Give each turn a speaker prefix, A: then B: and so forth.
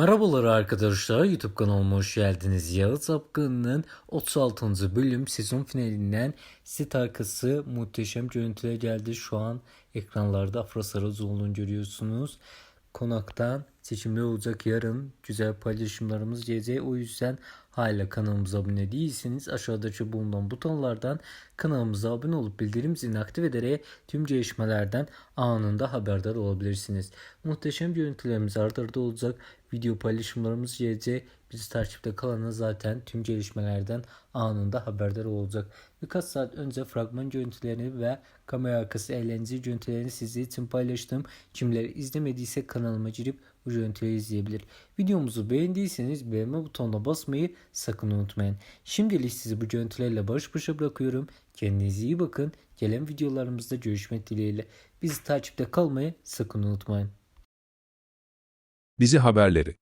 A: Merhabalar arkadaşlar YouTube kanalıma hoş geldiniz. Yağız Apkın'ın 36. bölüm sezon finalinden set arkası muhteşem görüntüler geldi. Şu an ekranlarda Afra Saracoğlu'nu görüyorsunuz. Konaktan seçimler olacak yarın güzel paylaşımlarımız gelecek. O yüzden hala kanalımıza abone değilseniz aşağıdaki bulunan butonlardan kanalımıza abone olup bildirim zilini aktif ederek tüm gelişmelerden anında haberdar olabilirsiniz. Muhteşem görüntülerimiz ard arda olacak. Video paylaşımlarımız gelecek. Bizi takipte kalana zaten tüm gelişmelerden anında haberdar olacak. Birkaç saat önce fragman görüntülerini ve kamera arkası eğlence görüntülerini sizler için paylaştım. Kimler izlemediyse kanalıma girip bu görüntüleri izleyebilir. Videomuzu beğendiyseniz beğenme butonuna basmayı sakın unutmayın. Şimdilik sizi bu görüntülerle baş başa bırakıyorum. Kendinize iyi bakın. Gelen videolarımızda görüşmek dileğiyle. Bizi takipte kalmayı sakın unutmayın.
B: Dizi haberleri